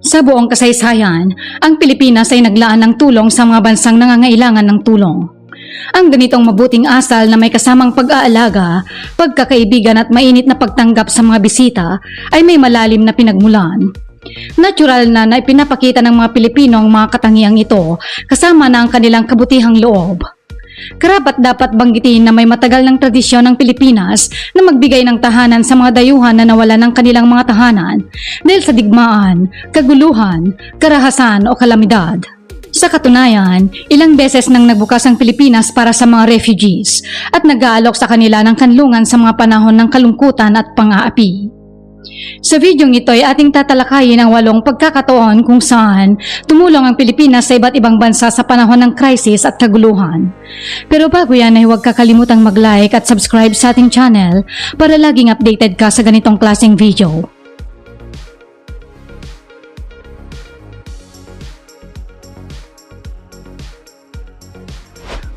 Sa buong kasaysayan, ang Pilipinas ay naglaan ng tulong sa mga bansang nangangailangan ng tulong. Ang ganitong mabuting asal na may kasamang pag-aalaga, pagkakaibigan at mainit na pagtanggap sa mga bisita ay may malalim na pinagmulan. Natural na na ipinapakita ng mga Pilipino ang mga katangiang ito kasama na ang kanilang kabutihang loob. Karapat dapat banggitin na may matagal ng tradisyon ng Pilipinas na magbigay ng tahanan sa mga dayuhan na nawala ng kanilang mga tahanan dahil sa digmaan, kaguluhan, karahasan o kalamidad. Sa katunayan, ilang beses nang nagbukas ang Pilipinas para sa mga refugees at nag-aalok sa kanila ng kanlungan sa mga panahon ng kalungkutan at pang-aapi. Sa videong ito ay ating tatalakayin ang walong pagkakataon kung saan tumulong ang Pilipinas sa iba't ibang bansa sa panahon ng krisis at kaguluhan. Pero bago yan ay huwag kakalimutang mag-like at subscribe sa ating channel para laging updated ka sa ganitong klaseng video.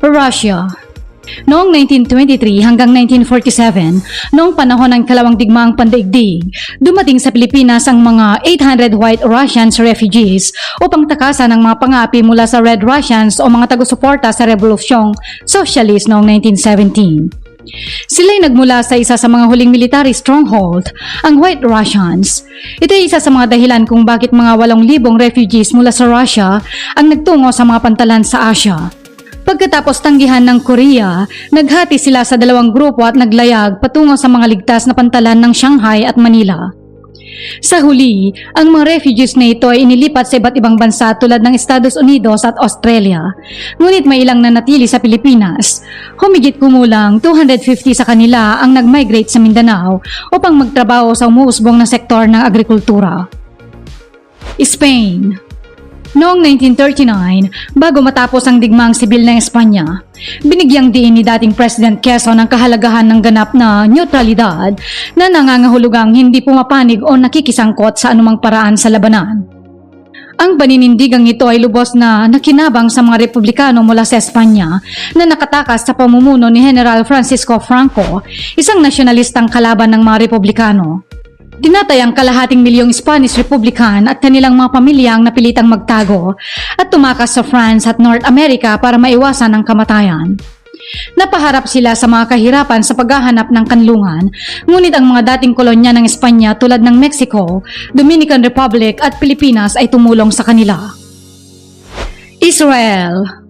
Russia Noong 1923 hanggang 1947, noong panahon ng kalawang digmaang pandaigdig, dumating sa Pilipinas ang mga 800 White Russians refugees upang takasan ang mga pangapi mula sa Red Russians o mga tagusuporta sa Revolusyong Socialist noong 1917. Sila'y nagmula sa isa sa mga huling military stronghold, ang White Russians. Ito ay isa sa mga dahilan kung bakit mga 8,000 refugees mula sa Russia ang nagtungo sa mga pantalan sa Asia. Pagkatapos tanggihan ng Korea, naghati sila sa dalawang grupo at naglayag patungo sa mga ligtas na pantalan ng Shanghai at Manila. Sa huli, ang mga refugees na ito ay inilipat sa iba't ibang bansa tulad ng Estados Unidos at Australia. Ngunit may ilang nanatili sa Pilipinas. Humigit kumulang 250 sa kanila ang nag-migrate sa Mindanao upang magtrabaho sa umuusbong na sektor ng agrikultura. Spain Noong 1939, bago matapos ang digmaang sibil ng Espanya, binigyang diin ni dating President Quezon ang kahalagahan ng ganap na neutralidad na nangangahulugang hindi pumapanig o nakikisangkot sa anumang paraan sa labanan. Ang paninindigang ito ay lubos na nakinabang sa mga Republikano mula sa Espanya na nakatakas sa pamumuno ni General Francisco Franco, isang nasyonalistang kalaban ng mga Republikano. Dinatay ang kalahating milyong Spanish Republican at kanilang mga pamilya ang napilitang magtago at tumakas sa France at North America para maiwasan ang kamatayan. Napaharap sila sa mga kahirapan sa paghahanap ng kanlungan, ngunit ang mga dating kolonya ng Espanya tulad ng Mexico, Dominican Republic at Pilipinas ay tumulong sa kanila. Israel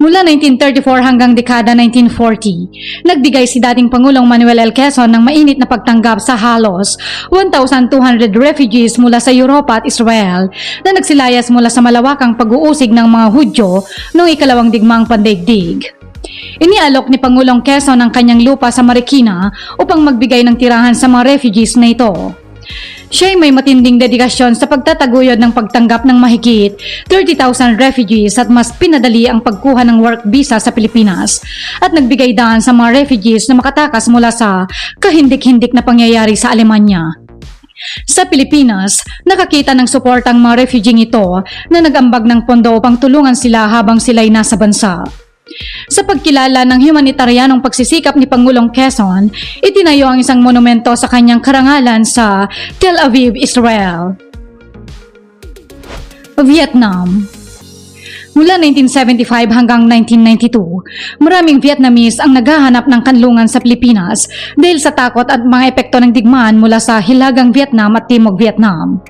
Mula 1934 hanggang dekada 1940, nagbigay si dating Pangulong Manuel L. Quezon ng mainit na pagtanggap sa halos 1,200 refugees mula sa Europa at Israel na nagsilayas mula sa malawakang pag-uusig ng mga Hudyo noong ikalawang digmaang pandaigdig. Inialok ni Pangulong Quezon ang kanyang lupa sa Marikina upang magbigay ng tirahan sa mga refugees na ito. Siya ay may matinding dedikasyon sa pagtataguyod ng pagtanggap ng mahigit 30,000 refugees at mas pinadali ang pagkuha ng work visa sa Pilipinas at nagbigay daan sa mga refugees na makatakas mula sa kahindik-hindik na pangyayari sa Alemanya. Sa Pilipinas, nakakita ng support ang mga refugee ito na nagambag ng pondo upang tulungan sila habang sila'y nasa bansa. Sa pagkilala ng humanitarianong pagsisikap ni Pangulong Quezon, itinayo ang isang monumento sa kanyang karangalan sa Tel Aviv, Israel. Vietnam Mula 1975 hanggang 1992, maraming Vietnamese ang naghahanap ng kanlungan sa Pilipinas dahil sa takot at mga epekto ng digmaan mula sa Hilagang Vietnam at Timog Vietnam.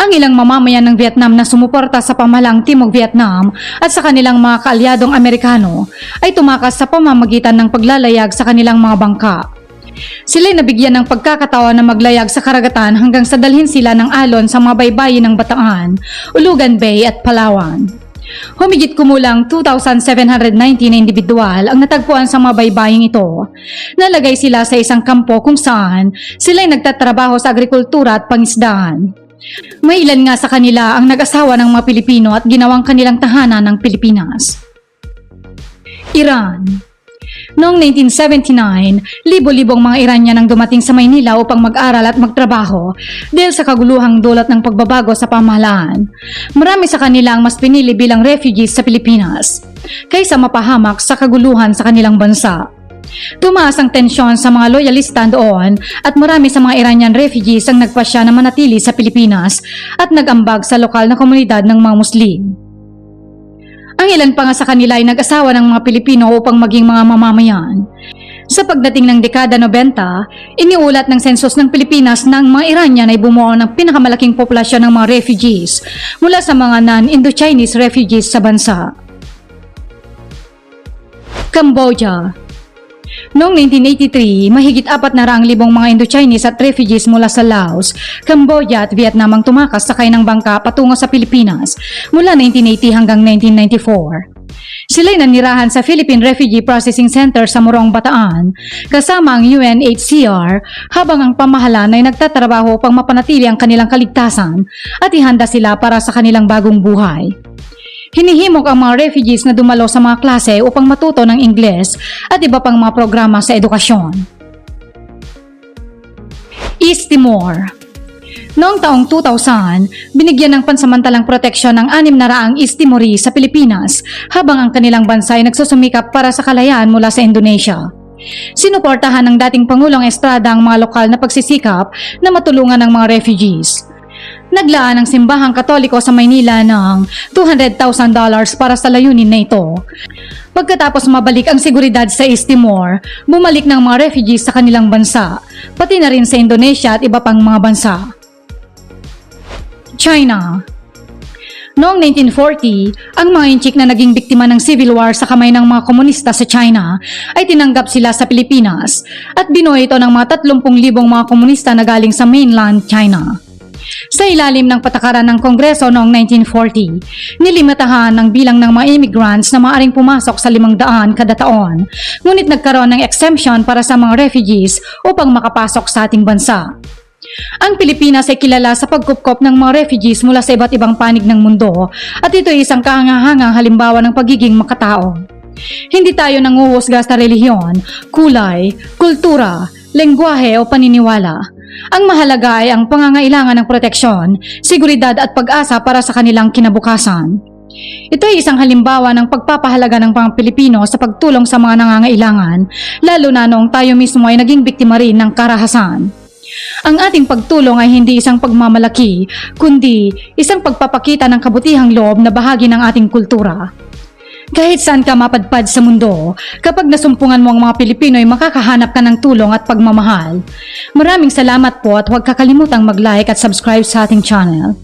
Ang ilang mamamayan ng Vietnam na sumuporta sa pamalang Timog Vietnam at sa kanilang mga kaalyadong Amerikano ay tumakas sa pamamagitan ng paglalayag sa kanilang mga bangka. Sila'y nabigyan ng pagkakataon na maglayag sa karagatan hanggang sa dalhin sila ng alon sa mga baybayin ng Bataan, Ulugan Bay at Palawan. Humigit kumulang 2,719 na individual ang natagpuan sa mga baybaying ito. Nalagay sila sa isang kampo kung saan sila'y nagtatrabaho sa agrikultura at pangisdaan. May ilan nga sa kanila ang nag-asawa ng mga Pilipino at ginawang kanilang tahanan ng Pilipinas. Iran Noong 1979, libo-libong mga Iranian ang dumating sa Maynila upang mag-aral at magtrabaho dahil sa kaguluhang dulot ng pagbabago sa pamahalaan. Marami sa kanila ang mas pinili bilang refugees sa Pilipinas kaysa mapahamak sa kaguluhan sa kanilang bansa. Tumaas ang tensyon sa mga loyalista doon at marami sa mga Iranian refugees ang nagpasya na manatili sa Pilipinas at nag-ambag sa lokal na komunidad ng mga Muslim. Ang ilan pa nga sa kanila ay nag-asawa ng mga Pilipino upang maging mga mamamayan. Sa pagdating ng dekada 90, iniulat ng sensus ng Pilipinas na ang mga Iranian ay bumuo ng pinakamalaking populasyon ng mga refugees mula sa mga non-Indo-Chinese refugees sa bansa. Cambodia Noong 1983, mahigit apat na raang libong mga Indo-Chinese at refugees mula sa Laos, Cambodia at Vietnam ang tumakas sakay ng bangka patungo sa Pilipinas mula 1980 hanggang 1994. Sila'y nanirahan sa Philippine Refugee Processing Center sa Morong, Bataan, kasama ang UNHCR habang ang pamahalaan ay nagtatrabaho upang mapanatili ang kanilang kaligtasan at ihanda sila para sa kanilang bagong buhay. Hinihimok ang mga refugees na dumalo sa mga klase upang matuto ng Ingles at iba pang mga programa sa edukasyon. East Timor Noong taong 2000, binigyan ng pansamantalang proteksyon ng anim na raang East Timorese sa Pilipinas habang ang kanilang bansa ay nagsusumikap para sa kalayaan mula sa Indonesia. Sinuportahan ng dating Pangulong Estrada ang mga lokal na pagsisikap na matulungan ng mga refugees. Naglaan ang simbahang katoliko sa Maynila ng $200,000 para sa layunin na ito. Pagkatapos mabalik ang seguridad sa East Timor, bumalik ng mga refugees sa kanilang bansa, pati na rin sa Indonesia at iba pang mga bansa. China Noong 1940, ang mga inchik na naging biktima ng civil war sa kamay ng mga komunista sa China ay tinanggap sila sa Pilipinas at binuo ito ng mga 30,000 mga komunista na galing sa mainland China. Sa ilalim ng patakaran ng Kongreso noong 1940, nilimitahan ang bilang ng mga immigrants na maaring pumasok sa limang daan kada taon, ngunit nagkaroon ng exemption para sa mga refugees upang makapasok sa ating bansa. Ang Pilipinas ay kilala sa pagkupkop ng mga refugees mula sa iba't ibang panig ng mundo at ito ay isang kahangahangang halimbawa ng pagiging makatao. Hindi tayo nanguhusga sa relihiyon, kulay, kultura, lengguwahe o paniniwala. Ang mahalaga ay ang pangangailangan ng proteksyon, seguridad at pag-asa para sa kanilang kinabukasan. Ito ay isang halimbawa ng pagpapahalaga ng mga Pilipino sa pagtulong sa mga nangangailangan, lalo na noong tayo mismo ay naging biktima rin ng karahasan. Ang ating pagtulong ay hindi isang pagmamalaki, kundi isang pagpapakita ng kabutihang loob na bahagi ng ating kultura. Kahit saan ka mapadpad sa mundo, kapag nasumpungan mo ang mga Pilipino ay makakahanap ka ng tulong at pagmamahal. Maraming salamat po at huwag kakalimutang mag-like at subscribe sa ating channel.